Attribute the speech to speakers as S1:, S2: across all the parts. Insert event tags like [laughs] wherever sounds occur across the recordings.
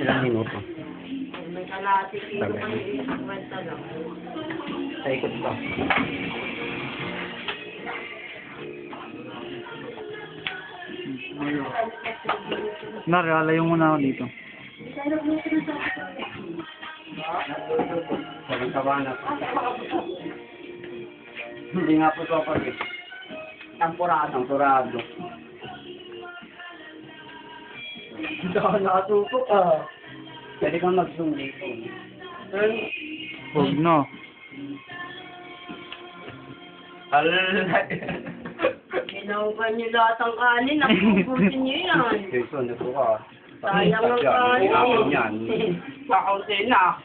S1: Ilang minuto.
S2: May kalahati kilo pa yung kwenta lang.
S1: Sa ikot ko.
S3: Nar, lalayo muna ako dito.
S1: Hindi nga po ito pag Tampurado. Tampurado. Hindi ako nakatutok ah. Pwede kang mag-zoom dito.
S3: Huwag no.
S2: Ginawan niyo lahat ang kanin. Napupusin niyo yan.
S1: Jason, ito ka.
S2: Sayang ang kanin.
S1: Akin yan. [laughs]
S2: Pakaunti na.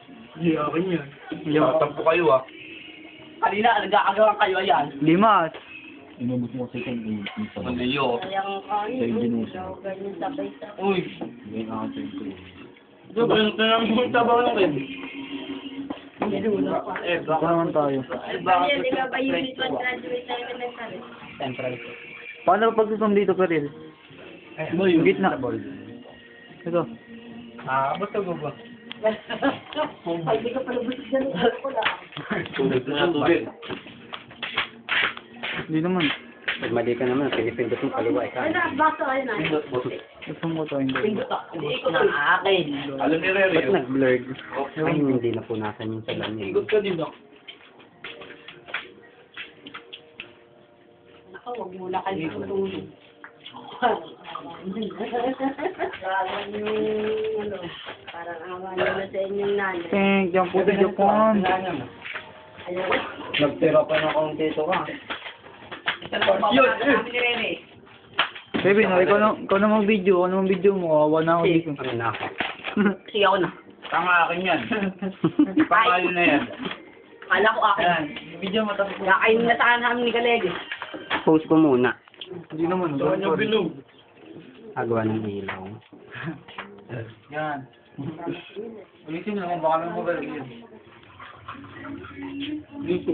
S3: Yung
S1: Tatampo kayo ah.
S2: Kanina, nag-aagawan kayo ayan.
S3: lima.
S4: Inubos mo kasi kung.
S2: Sayang ang kanin.
S4: Sa ginusa.
S1: Uy.
S4: Hindi na ako ito.
S1: Diba, ito na yung tabaw na rin. Eh,
S3: Ito naman tayo.
S2: Ganyan, di ba ba yung graduate tayo ng sabi?
S1: Central.
S3: Paano pag susum dito, Peril?
S1: Yung
S3: Gitna. Ito.
S1: Ah, basta ko ba? [laughs]
S2: Ay, di ka pala busog lang. [laughs]
S1: Tubig na tubig.
S3: Hindi naman.
S1: Pag mali ka naman, pinipindot mo kaliwa ka.
S2: Ay, na, baso, ayun na.
S3: Susum ko to, hindi.
S2: Hindi ko na akin.
S1: Alam ni Rere Ba't nag-blurred? Ay, hindi na punasan yung salamin. Igot ka din,
S2: Ako, wag muna kayo tutulog. Parang yung, ano, parang awa na sa inyong nanay.
S3: Thank you po, Japan.
S1: Nagtira pa ng kaunti ito ka.
S2: Yun, Rene.
S3: Baby, no, ikaw na, ikaw na mag-video. Ikaw na mag-video mo. Awa na ako dito.
S1: Ano na ako?
S2: Sige ako na.
S1: Tama akin yan. [laughs] Pangalan na yan.
S2: Kala ko akin.
S1: Video mo tapos.
S2: Nakain na sana namin ni Galege.
S1: Post ko muna.
S3: Hindi naman.
S1: Agawa ng ilaw. [laughs]
S3: Yan. [laughs] Ulitin mo, baka may mobile yun. Dito,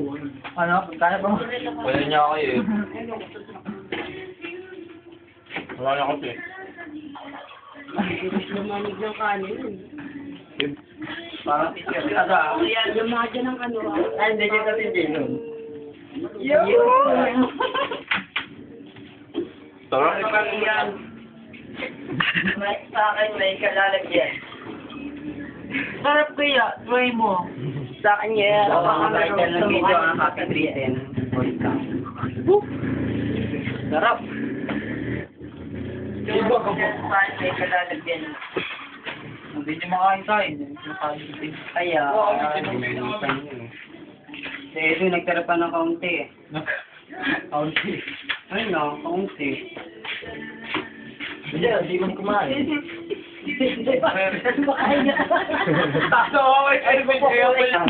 S3: ano? Kaya ba?
S1: Wala niya ako eh. Wala niya kasi.
S2: Lumanig ng kanin.
S1: Parang tikir ka sa
S2: Yung mga dyan ng ano.
S1: Ay, hindi niya kasi. Sarap yung kanyan.
S2: May, sa akin may kalalagyan. Sarap kaya, try mo. Sa akin yan.
S1: Ako ang title ng video ang Happy 310. Sarap.
S2: Iba ka po. May kalalagyan.
S3: Hindi niyo makain kain.
S2: Kaya,
S1: Si Edu, nagtira pa ng kaunti eh.
S3: Kaunti.
S1: Ay no, kaunti.
S3: Hindi, hindi ko kumain.
S1: Taso ako eh. Ay, may kaya pa lang.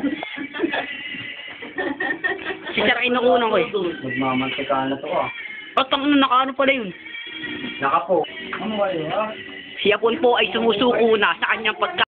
S2: Si Sir inukunan ko eh.
S1: Magmamantika na to ah.
S2: O, tang nakaano pala yun.
S1: Nakapo.
S3: Ano ba yun?
S2: Si Apon po ay sumusuko na sa kanyang pagka